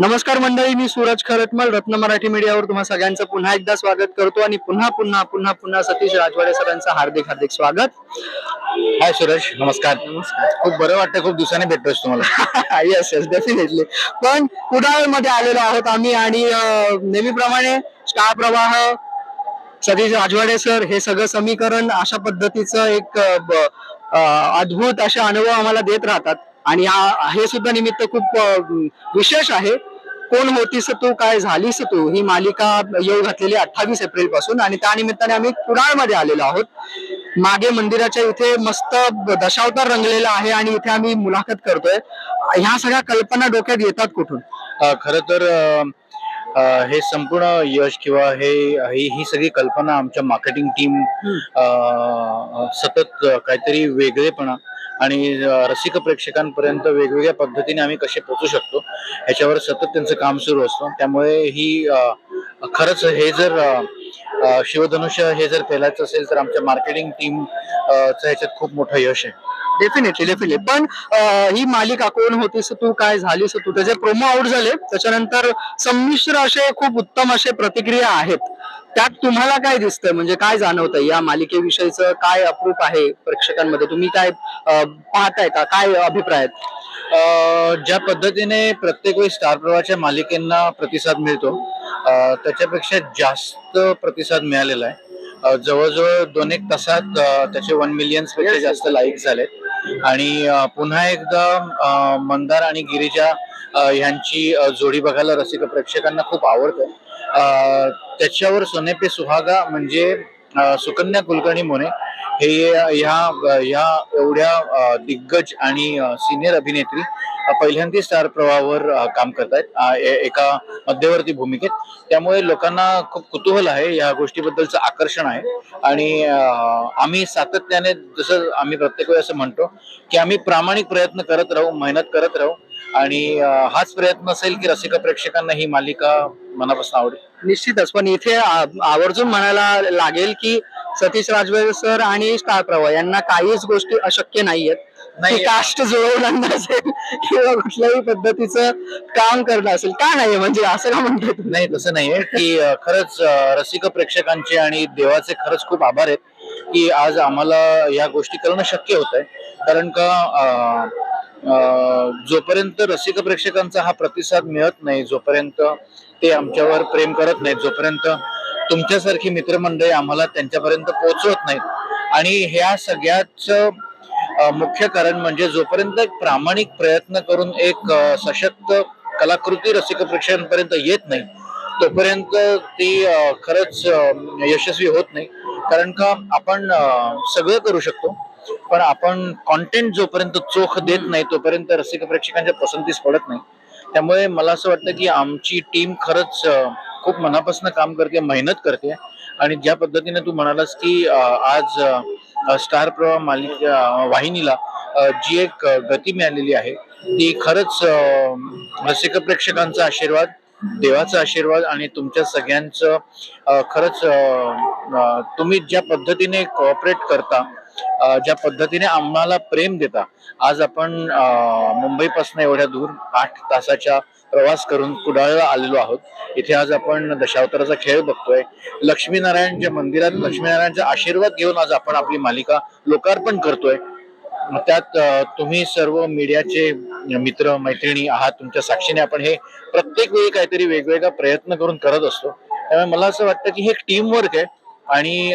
नमस्कार मंडळी मी सूरज खरटमल रत्न मराठी मीडियावर तुम्हा सगळ्यांचं पुन्हा एकदा स्वागत करतो आणि पुन्हा पुन्हा पुन्हा पुन्हा सतीश राजवाडे सरांचं हार्दिक हार्दिक स्वागत. हाय सुरेश नमस्कार. नमस्कार. खूप बरं वाटतं खूप दिवसांनी भेटतोस तुम्हाला. येस येस डेफिनेटली पण कुडाळमध्ये आलेलो आहोत आम्ही आणि अं, नेहमीप्रमाणे स्टार प्रवाह सतीश राजवाडे सर हे सगळं समीकरण अशा पद्धतीचं एक अं, ब- अं, अद्भुत असे अनुभव आम्हाला देत राहतात. आणि हा- सुद्धा निमित्त खूप विशेष आहे. कोण होतीस तू काय झालीस तू ही मालिका येऊ घातलेली अठ्ठावीस एप्रिलपासून आणि त्या निमित्ताने आम्ही कुडाळमध्ये आलेलो आहोत. मागे मंदिराच्या इथे मस्त दशावतार रंगलेला आहे आणि इथे आम्ही मुलाखत करतोय. ह्या सगळ्या कल्पना डोक्यात येतात कुठून? खरं तर हे संपूर्ण यश किंवा हे ही सगळी कल्पना आमच्या मार्केटिंग टीम सतत काहीतरी वेगळेपणा आणि रसिक प्रेक्षकांपर्यंत वेगवेगळ्या पद्धतीने आम्ही कसे पोहोचू शकतो ह्याच्यावर सतत त्यांचं काम सुरू असतं. त्यामुळे ही खरंच हे जर शिवधनुष्य हे जर फैलायचं असेल तर आमच्या मार्केटिंग टीम ह्याच्यात खूप मोठं यश आहे. डेफिनेटली डेफिनेटली पण ही मालिका कोण होतीस तू काय झालीस तू त्याचे प्रोमो आउट झाले. त्याच्यानंतर संमिश्र असे खूप उत्तम असे प्रतिक्रिया आहेत. त्यात तुम्हाला काय दिसतंय? म्हणजे काय जाणवतंय? या मालिकेविषयीचं काय अप्रूप आहे प्रेक्षकांमध्ये? तुम्ही काय पाहताय का? काय अभिप्राय आहेत? ज्या पद्धतीने प्रत्येक वेळी स्टार प्रवाहाच्या मालिकेंना प्रतिसाद मिळतो त्याच्यापेक्षा जास्त प्रतिसाद मिळालेला आहे. जवळजवळ दोन एक तासात त्याचे वन मिलियन्सपेक्षा जास्त लाईक झालेत. आणि पुन्हा एकदा मंदार आणि गिरीजा यांची ह्यांची जोडी बघायला रसिक प्रेक्षकांना खूप आवडते. त्याच्यावर सोने पे सुहागा म्हणजे सुकन्या कुलकर्णी मोने हे ह्या ह्या एवढ्या दिग्गज आणि सिनियर अभिनेत्री पहिल्यांदा स्टार प्रवाहावर काम करतायत एका मध्यवर्ती भूमिकेत. त्यामुळे लोकांना खूप कुतूहल आहे या गोष्टीबद्दलचं आकर्षण आहे. आणि आम्ही सातत्याने जसं आम्ही प्रत्येक वेळी असं म्हणतो की आम्ही प्रामाणिक प्रयत्न करत राहू मेहनत करत राहू. आणि हाच प्रयत्न असेल की रसिका प्रेक्षकांना ही मालिका मनापासून आवडेल. निश्चितच पण इथे आवर्जून म्हणायला लागेल की सतीश राजवे सर आणि स्टार प्रवाह यांना काहीच गोष्टी अशक्य नाहीयेत. नाही. कास्ट जुळवणं असेल किंवा कुठल्याही पद्धतीचं काम करणं असेल का नाही म्हणजे असं का म्हणतोय तुम्ही? नाही तसं नाहीये की खरंच रसिक प्रेक्षकांचे आणि देवाचे खरंच खूप आभार आहेत की आज आम्हाला या गोष्टी करणं शक्य होत आहे कारण का जोपर्यंत रसिक प्रेक्षकांचा हा प्रतिसाद मिळत नाही जोपर्यंत ते आमच्यावर प्रेम करत नाहीत जोपर्यंत तुमच्यासारखी मित्रमंडळी आम्हाला त्यांच्यापर्यंत पोहोचवत नाहीत आणि ह्या सगळ्याच मुख्य कारण म्हणजे जोपर्यंत एक प्रामाणिक प्रयत्न करून एक सशक्त कलाकृती रसिक प्रेक्षकांपर्यंत येत नाही तोपर्यंत ती खरंच यशस्वी होत नाही. कारण का आपण सगळं करू शकतो पण आपण कॉन्टेंट जोपर्यंत चोख देत नाही तोपर्यंत रसिक प्रेक्षकांच्या पसंतीस पडत नाही. त्यामुळे मला असं वाटतं की आमची टीम खरंच खूप मनापासून काम करते मेहनत करते. आणि ज्या पद्धतीने तू म्हणालास की आज स्टार प्रवाह मालिका वाहिनीला जी एक गती मिळालेली आहे ती खरंच रसिक प्रेक्षकांचा आशीर्वाद देवाचा आशीर्वाद आणि तुमच्या सगळ्यांचं खरंच तुम्ही ज्या पद्धतीने कॉपरेट करता ज्या पद्धतीने आम्हाला प्रेम देता आज आपण मुंबईपासून एवढ्या दूर आठ तासाच्या प्रवास करून कुडाळला आलेलो आहोत. इथे आज आपण दशावताराचा खेळ बघतोय. लक्ष्मीनारायणच्या मंदिरात लक्ष्मीनारायणचा आशीर्वाद घेऊन आज आपण आपली मालिका लोकार्पण करतोय. त्यात तुम्ही सर्व मीडियाचे मित्र मैत्रिणी आहात. तुमच्या साक्षीने आपण हे प्रत्येक वेळी काहीतरी वेगवेगळा प्रयत्न करून करत असतो. त्यामुळे मला असं वाटतं की हे टीम वर्क आहे. आणि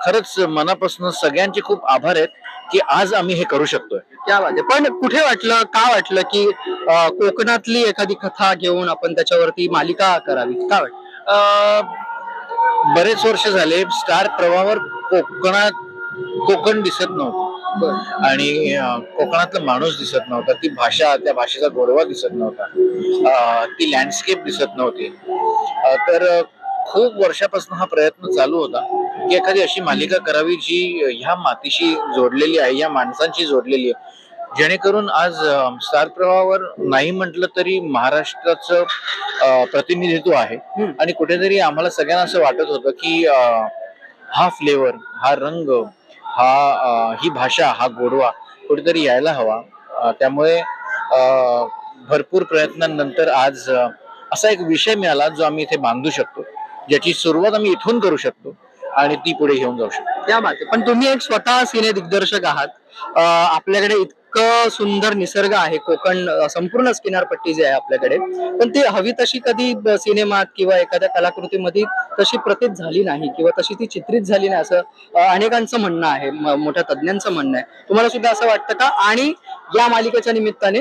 खरंच मनापासून सगळ्यांचे खूप आभार आहेत. की आज आम्ही हे करू शकतोय. आहे पण कुठे वाटलं का वाटलं की अं, कोकणातली एखादी कथा घेऊन आपण त्याच्यावरती मालिका करावी? का वाटलं? अ, बरेच वर्ष झाले स्टार प्रवाहावर कोकणात कोकण दिसत नव्हतं. आणि अ, कोकणातला माणूस दिसत नव्हता. ती भाषा त्या भाषेचा गोडवा दिसत नव्हता. अ, ती लँडस्केप दिसत नव्हती. अ, तर अ, खूप वर्षापासून हा प्रयत्न चालू होता. की एखादी अशी मालिका करावी जी ह्या मातीशी जोडलेली आहे या माणसांशी जोडलेली आहे. जेणेकरून आज स्टार प्रवाहावर नाही म्हटलं तरी महाराष्ट्राचं प्रतिनिधित्व आहे. आणि कुठेतरी आम्हाला सगळ्यांना असं वाटत होतं की हा फ्लेवर हा रंग हा ही भाषा हा गोडवा कुठेतरी यायला हवा. त्यामुळे भरपूर प्रयत्नांनंतर आज असा एक विषय मिळाला जो आम्ही इथे बांधू शकतो ज्याची सुरुवात आम्ही इथून करू शकतो. आणि ती पुढे घेऊन जाऊ शकतो. त्या मागे पण तुम्ही एक स्वतः सिने दिग्दर्शक आहात. आपल्याकडे इतकं सुंदर निसर्ग आहे. कोकण संपूर्ण किनारपट्टी जी आहे आपल्याकडे. पण ती हवी तशी कधी सिनेमात किंवा एखाद्या कलाकृतीमध्ये तशी प्रतीत झाली नाही किंवा तशी ती चित्रित झाली नाही असं अनेकांचं म्हणणं आहे. मोठ्या तज्ज्ञांचं म्हणणं आहे. तुम्हाला सुद्धा असं वाटतं का? आणि या मालिकेच्या निमित्ताने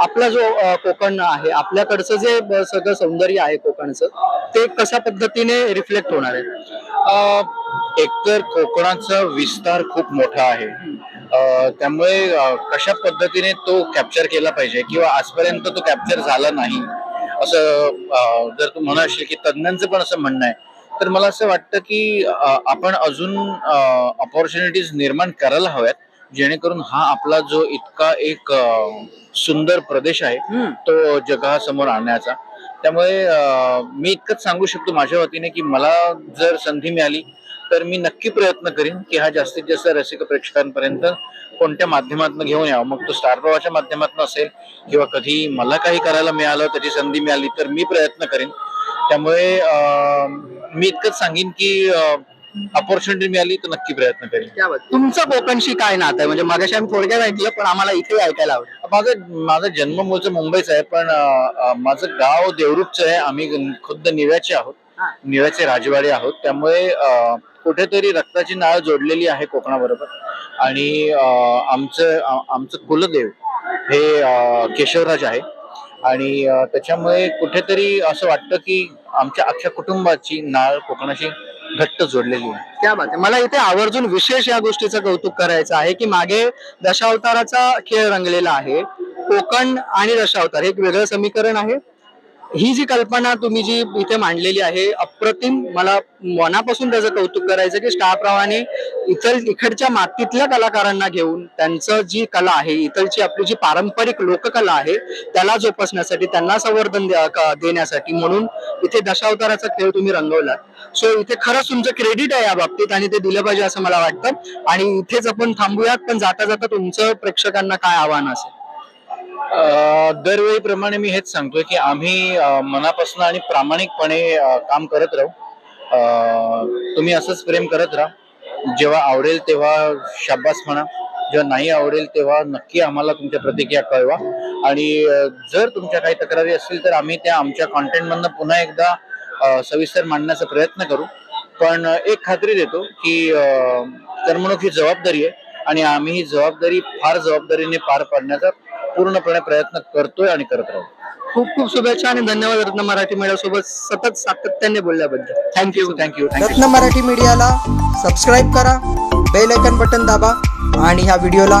आपला जो कोकण आहे आपल्याकडचं जे सगळं सौंदर्य आहे कोकणचं ते कशा पद्धतीने रिफ्लेक्ट होणार आहे? एकतर कोकणाचा विस्तार खूप मोठा आहे. त्यामुळे कशा पद्धतीने तो कॅप्चर केला पाहिजे किंवा आजपर्यंत तो कॅप्चर झाला नाही? असं जर तू म्हणशील की तज्ज्ञांचं पण असं म्हणणं आहे तर मला असं वाटतं की आपण अजून ऑपॉर्च्युनिटीज निर्माण करायला हव्यात जेणेकरून हा आपला जो इतका एक सुंदर प्रदेश आहे. तो जगासमोर आणण्याचा. त्यामुळे मी इतकंच सांगू शकतो माझ्या वतीने की मला जर संधी मिळाली तर मी नक्की प्रयत्न करीन की हा जास्तीत जास्त रसिक प्रेक्षकांपर्यंत कोणत्या माध्यमातून घेऊन यावं. मग तो स्टार प्रवाहाच्या माध्यमातून असेल किंवा कधी मला काही करायला मिळालं त्याची संधी मिळाली तर मी प्रयत्न करेन. त्यामुळे मी इतकंच सांगेन की ऑपॉर्च्युनिटी मिळाली तर नक्की प्रयत्न करीन. तुमचं कोकणशी काय नातं आहे? म्हणजे मागाशी आम्ही थोडक्यात ऐकलं पण आम्हाला इथे ऐकायला आवडेल. माझं माझा जन्म मूळचं मुंबईचा आहे पण अं, माझं गाव देवरूपचं आहे. आम्ही खुद्द निव्याचे आहोत. हा. निव्याचे राजवाडे आहोत. त्यामुळे अं, कुठेतरी रक्ताची नाळ जोडलेली आहे कोकणाबरोबर. आणि अं, आमचं आ- आमचं कुलदेव हे अं, केशवराज आहे. आणि अं, त्याच्यामुळे कुठेतरी असं वाटतं की आमच्या अख्ख्या कुटुंबाची नाळ कोकणाशी घट्ट जोडलेली आहे. त्या बात आहे. मला इथे आवर्जून विशेष या गोष्टीचं कौतुक करायचं आहे की मागे दशावताराचा खेळ रंगलेला आहे. कोकण आणि दशावतार हे एक वेगळं समीकरण आहे. ही जी कल्पना तुम्ही जी इथे मांडलेली आहे अप्रतिम मला मनापासून त्याचं कौतुक करायचं की स्टार इतर इकडच्या मातीतल्या कलाकारांना घेऊन त्यांचं जी कला आहे इथलची आपली जी पारंपरिक लोककला आहे त्याला जोपासण्यासाठी त्यांना संवर्धन द्या- क- देण्यासाठी म्हणून इथे दशावताराचा खेळ तुम्ही रंगवला. सो इथे खरंच तुमचं क्रेडिट आहे या बाबतीत आणि ते दिलं पाहिजे असं मला वाटतं. आणि इथेच आपण थांबूयात पण जाता जाता तुमचं प्रेक्षकांना काय आव्हान असेल? दरवेळीप्रमाणे मी हेच सांगतोय की आम्ही मनापासून आणि प्रामाणिकपणे काम करत राहू. तुम्ही असंच प्रेम करत राहा. जेव्हा आवडेल तेव्हा शाबास म्हणा जेव्हा नाही आवडेल तेव्हा नक्की आम्हाला तुमच्या प्रतिक्रिया कळवा. आणि जर तुमच्या काही तक्रारी असतील तर आम्ही त्या आमच्या कॉन्टेंट मधनं पुन्हा एकदा सविस्तर मांडण्याचा प्रयत्न करू. पण एक खात्री देतो की करमणूक ही जबाबदारी आहे आणि आम्ही ही जबाबदारी फार जबाबदारीने पार पाडण्याचा पूर्णपणे प्रयत्न करतोय आणि करत राहू. खूप खूप शुभेच्छा आणि धन्यवाद रत्न मराठी मीडिया सोबत सतत सातत्याने बोलल्याबद्दल. थँक्यू थँक्यू थँक्यू रत्न मराठी मीडियाला सबस्क्राईब करा बेल आयकन बटन दाबा आणि ह्या व्हिडिओला